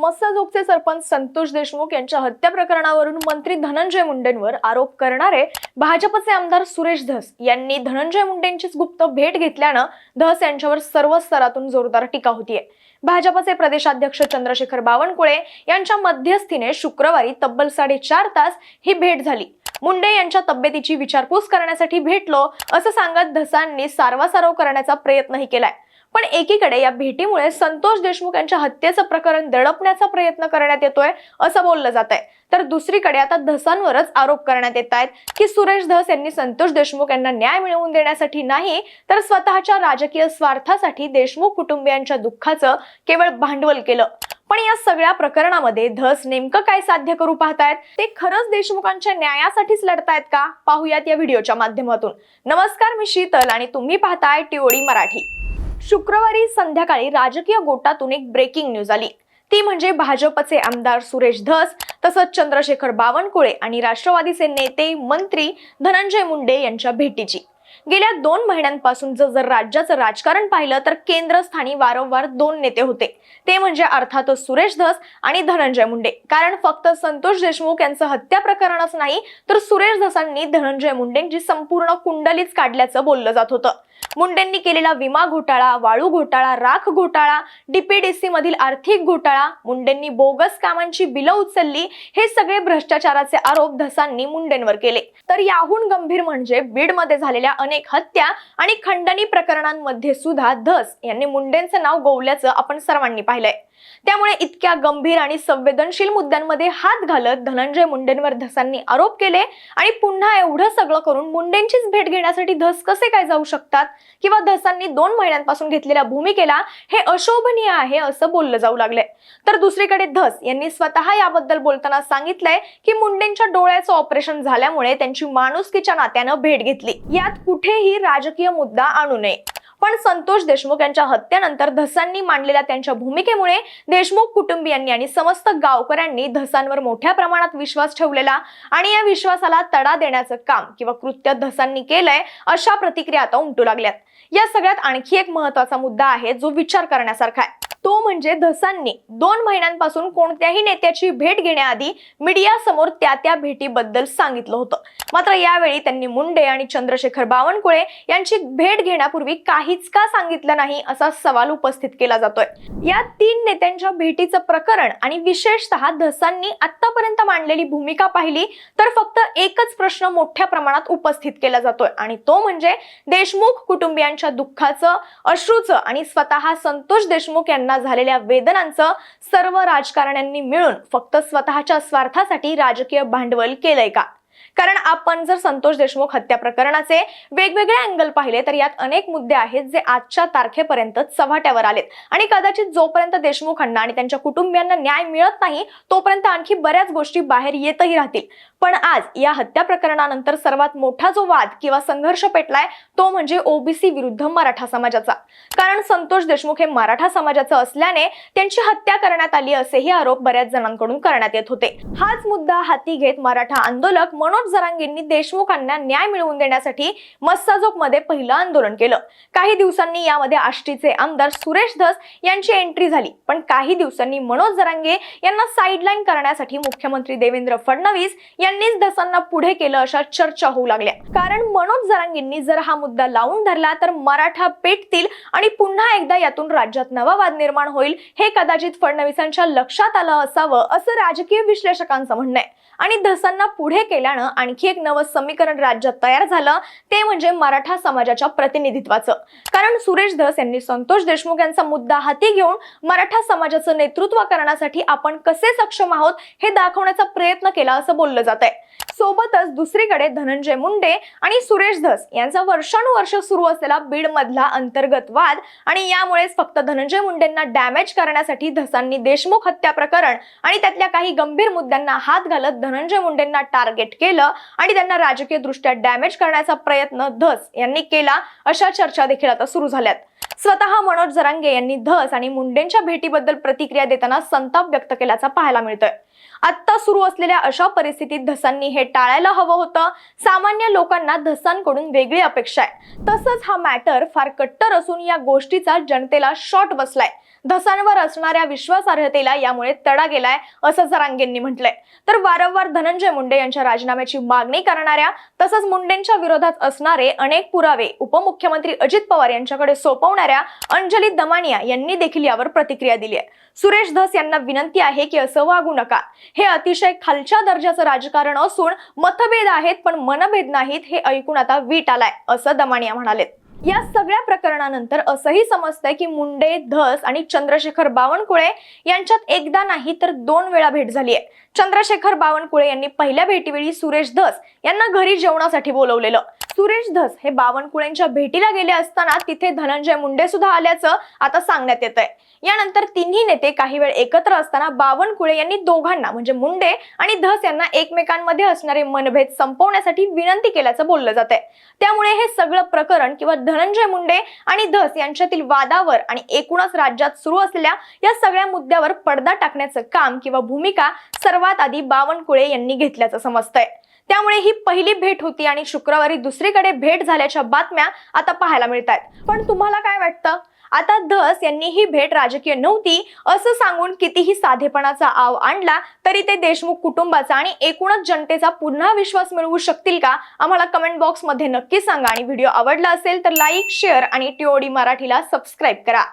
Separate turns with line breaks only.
मस्साजोगचे सरपंच संतोष देशमुख यांच्या हत्या प्रकरणावरून मंत्री धनंजय मुंडेंवर आरोप करणारे भाजपचे आमदार सुरेश धस यांनी धनंजय मुंडेंचीच गुप्त भेट घेतल्यानं धस यांच्यावर सर्व स्तरातून जोरदार टीका होतीये. भाजपचे प्रदेशाध्यक्ष चंद्रशेखर बावनकुळे यांच्या मध्यस्थीने शुक्रवारी तब्बल साडेचार तास ही भेट झाली. मुंडे यांच्या तब्येतीची विचारपूस करण्यासाठी भेटलो असं सांगत धसांनी सारवासारव करण्याचा प्रयत्नही केलाय. पण एकीकडे या भेटीमुळे संतोष देशमुख यांच्या हत्येचं प्रकरण दडपण्याचा प्रयत्न करण्यात येतोय असं बोललं जात आहे तर दुसरीकडे आता धसांवरच आरोप करण्यात येत आहेत की सुरेश धस यांनी संतोष देशमुख यांना न्याय मिळवून देण्यासाठी नाही तर स्वतःच्या राजकीय स्वार्थासाठी देशमुख कुटुंबियांच्या दुःखाचं केवळ भांडवल केलं. पण या सगळ्या प्रकरणामध्ये धस नेमकं काय साध्य करू पाहतायत? ते खरंच देशमुखांच्या न्यायासाठीच लढतायत का? पाहूयात या व्हिडिओच्या माध्यमातून. नमस्कार मी शीतल आणि तुम्ही पाहताय टिओडी मराठी. शुक्रवारी संध्याकाळी राजकीय गोटातून एक ब्रेकिंग न्यूज आली. ती म्हणजे भाजपचे आमदार सुरेश धस तसंच चंद्रशेखर बावनकुळे आणि राष्ट्रवादीचे नेते मंत्री धनंजय मुंडे यांच्या भेटीची. गेल्या दोन महिन्यांपासून जर जर राज्याचं राजकारण पाहिलं तर केंद्रस्थानी वारंवार दोन नेते होते. ते म्हणजे अर्थातच सुरेश धस आणि धनंजय मुंडे. कारण फक्त संतोष देशमुख यांचं हत्या प्रकरणच नाही तर सुरेश धसांनी धनंजय मुंडेंची संपूर्ण कुंडलीच काढल्याचं बोललं जात होतं. मुंडेंनी केलेला विमा घोटाळा वाळू घोटाळा राख घोटाळा डीपीडीसी मधील आर्थिक घोटाळा मुंडेंनी बोगस कामांची बिलं उचलली हे सगळे भ्रष्टाचाराचे आरोप धसांनी मुंडेंवर केले. तर याहून गंभीर म्हणजे बीडमध्ये झालेल्या अनेक हत्या आणि खंडणी प्रकरणांमध्ये सुद्धा धस यांनी मुंडेंचं नाव गोवल्याचं आपण सर्वांनी पाहिलंय. त्यामुळे इतक्या गंभीर आणि संवेदनशील मुद्द्यांमध्ये हात घालत धनंजय मुंडेंवर धसांनी आरोप केले आणि पुन्हा एवढं सगळं करून मुंडेंचीच भेट घेण्यासाठी धस कसे काय जाऊ शकतात? किंवा धसांनी दोन महिन्यांपासून घेतलेल्या भूमिकेला हे अशोभनीय आहे असं बोललं जाऊ लागलंय. तर दुसरीकडे धस यांनी स्वतः याबद्दल बोलताना सांगितलंय की मुंडेंच्या डोळ्याचं ऑपरेशन झाल्यामुळे त्यांची माणुसकीच्या नात्यानं भेट घेतली. यात कुठेही राजकीय मुद्दा आणू नये. पण संतोष देशमुख यांच्या हत्येनंतर धसांनी मांडलेल्या त्यांच्या भूमिकेमुळे देशमुख कुटुंबियांनी आणि समस्त गावकऱ्यांनी धसांवर मोठ्या प्रमाणात विश्वास ठेवलेला आणि या विश्वासाला तडा देण्याचं काम किंवा कृत्य धसांनी केलंय अशा प्रतिक्रिया आता उमटू लागल्यात. या सगळ्यात आणखी एक महत्त्वाचा मुद्दा आहे जो विचार करण्यासारखा आहे. तो म्हणजे धसांनी दोन महिन्यांपासून कोणत्याही नेत्याची भेट घेण्याआधी मीडिया समोर त्या त्या भेटीबद्दल सांगितलं होतं. मात्र यावेळी त्यांनी मुंडे आणि चंद्रशेखर बावनकुळे यांची भेट घेण्यापूर्वी काही काहीच का सांगितलं नाही असा सवाल उपस्थित केला जातोय. या तीन नेत्यांच्या भेटीचं प्रकरण आणि विशेषतः धसांनी आतापर्यंत मांडलेली भूमिका पाहिली तर फक्त एकच प्रश्न मोठ्या प्रमाणात उपस्थित केला जातोय आणि तो म्हणजे देशमुख कुटुंबियांच्या दुःखाचं अश्रूचं आणि स्वतः संतोष देशमुख यांना झालेल्या वेदनांचं सर्व राजकारण्यांनी मिळून फक्त स्वतःच्या स्वार्थासाठी राजकीय भांडवल केलंय का? कारण आपण जर संतोष देशमुख हत्या प्रकरणाचे वेगवेगळे अँगल पाहिले तर यात अनेक मुद्दे आहेत जे आजच्या तारखेपर्यंत चव्हाट्यावर आलेत. आणि कदाचित जोपर्यंत देशमुखांना आणि त्यांच्या कुटुंबियांना न्याय मिळत नाही तोपर्यंत आणखी बऱ्याच गोष्टी बाहेर येतही राहतील. पण आज या हत्या प्रकरणानंतर सर्वात मोठा जो वाद किंवा संघर्ष पेटलाय तो म्हणजे ओबीसी विरुद्ध मराठा समाजाचा. कारण संतोष देशमुख हे मराठा समाजाचं असल्याने त्यांची हत्या करण्यात आली असेही आरोप बऱ्याच जणांकडून करण्यात येत होते. हाच मुद्दा हाती घेत मराठा आंदोलक म्हणून मनोज जरांगेंनी देशमुखांना न्याय मिळवून देण्यासाठी मस्साजोगमध्ये पहिलं आंदोलन केलं. काही दिवसांनी यामध्ये आष्टीचे आमदार सुरेश धस यांची एंट्री झाली. पण काही दिवसांनी मनोज जरांगे यांना साईडलाईन करण्यासाठी मुख्यमंत्री देवेंद्र फडणवीस यांनीच धसांना पुढे केलं अशा चर्चा होऊ लागल्या. कारण मनोज जरांगेंनी जर हा मुद्दा लावून धरला तर मराठा पेटतील आणि पुन्हा एकदा यातून राज्यात नवा वाद निर्माण होईल हे कदाचित फडणवीसांच्या लक्षात आलं असावं असं राजकीय विश्लेषकांचं म्हणणं आहे. आणि धसांना पुढे केल्यानं आणखी एक नवं समीकरण राज्यात तयार झालं ते म्हणजे मराठा समाजाच्या प्रतिनिधित्वाचं. कारण सुरेश धस यांनी संतोष देशमुख यांचा मुद्दा हाती घेऊन मराठा समाजाचं नेतृत्व करण्यासाठी आपण कसे सक्षम आहोत हे दाखवण्याचा प्रयत्न केला असं बोललं जात आहे सोबतच दुसरीकडे धनंजय मुंडे आणि सुरेश धस यांचा वर्षानुवर्ष सुरू असलेला बीड मधला अंतर्गत वाद आणि यामुळेच फक्त धनंजय मुंडेंना डॅमेज करण्यासाठी धसांनी देशमुख हत्या प्रकरण आणि त्यातल्या काही गंभीर मुद्द्यांना हात घालत धनंजय मुंडेंना टार्गेट केलं आणि त्यांना राजकीय दृष्ट्या डॅमेज करण्याचा प्रयत्न धस यांनी केला अशा चर्चा देखील आता सुरू झाल्यात. स्वतः मनोज जरांगे यांनी धस आणि मुंडेंच्या भेटीबद्दल प्रतिक्रिया देताना संताप व्यक्त केल्याचा पाहायला मिळतोय. आत्ता सुरू असलेल्या अशा परिस्थितीत धसांनी हे टाळायला हवं होतं. सामान्य लोकांना धसांकडून वेगळी अपेक्षा आहे. तसंच हा मॅटर फार कट्टर असून या गोष्टीचा जनतेला शॉट बसलाय. धसांवर असणाऱ्या विश्वासार्हतेला यामुळे तडा गेलाय असं जरांगेंनी म्हटलंय. तर वारंवार धनंजय मुंडे यांच्या राजीनाम्याची मागणी करणाऱ्या तसंच मुंडेंच्या विरोधात असणारे अनेक पुरावे उपमुख्यमंत्री अजित पवार यांच्याकडे सोपवणाऱ्या अंजली दमानिया यांनी देखील यावर प्रतिक्रिया दिली आहे. सुरेश धस यांना विनंती आहे की असं वागू नका. हे अतिशय खालच्या दर्जाचं राजकारण असून मतभेद आहेत पण मनभेद नाहीत हे ऐकून आता वीट आलाय असं दमानिया म्हणालेत. या सगळ्या प्रकरणानंतर असंही समजतंय की मुंडे धस आणि चंद्रशेखर बावनकुळे यांच्यात एकदा नाही तर दोन वेळा भेट झाली आहे. चंद्रशेखर बावनकुळे यांनी पहिल्या भेटीवेळी सुरेश धस यांना घरी जेवणासाठी बोलवलेलं. सुरेश धस हे बावनकुळेंच्या भेटीला गेले असताना तिथे धनंजय मुंडे सुद्धा आल्याचं आता सांगण्यात येत आहे यानंतर तिन्ही नेते काही वेळ एकत्र असताना बावनकुळे यांनी दोघांना म्हणजे मुंडे आणि धस यांना एकमेकांमध्ये असणारे मनभेद संपवण्यासाठी विनंती केल्याचं बोललं जात आहे त्यामुळे हे सगळं प्रकरण किंवा धनंजय मुंडे आणि धस यांच्यातील वादावर आणि एकूणच राज्यात सुरू असलेल्या या सगळ्या मुद्द्यावर पडदा टाकण्याचं काम किंवा भूमिका सर्वात आधी बावनकुळे यांनी घेतल्याचं समजतंय. त्यामुळे ही पहिली भेट होती आणि शुक्रवारी दुसरीकडे भेट झाल्याच्या बातम्या आता पाहायला मिळत आहेत पण तुम्हाला काय वाटतं? आता धस यांनी ही भेट राजकीय नव्हती असं सांगून कितीही साधेपणाचा आव आणला तरी ते देशमुख कुटुंबाचा आणि एकूणच जनतेचा पुन्हा विश्वास मिळवू शकतील का? आम्हाला कमेंट बॉक्समध्ये नक्की सांगा. आणि व्हिडिओ आवडला असेल तर लाईक शेअर आणि टीओडी मराठीला सबस्क्राईब करा.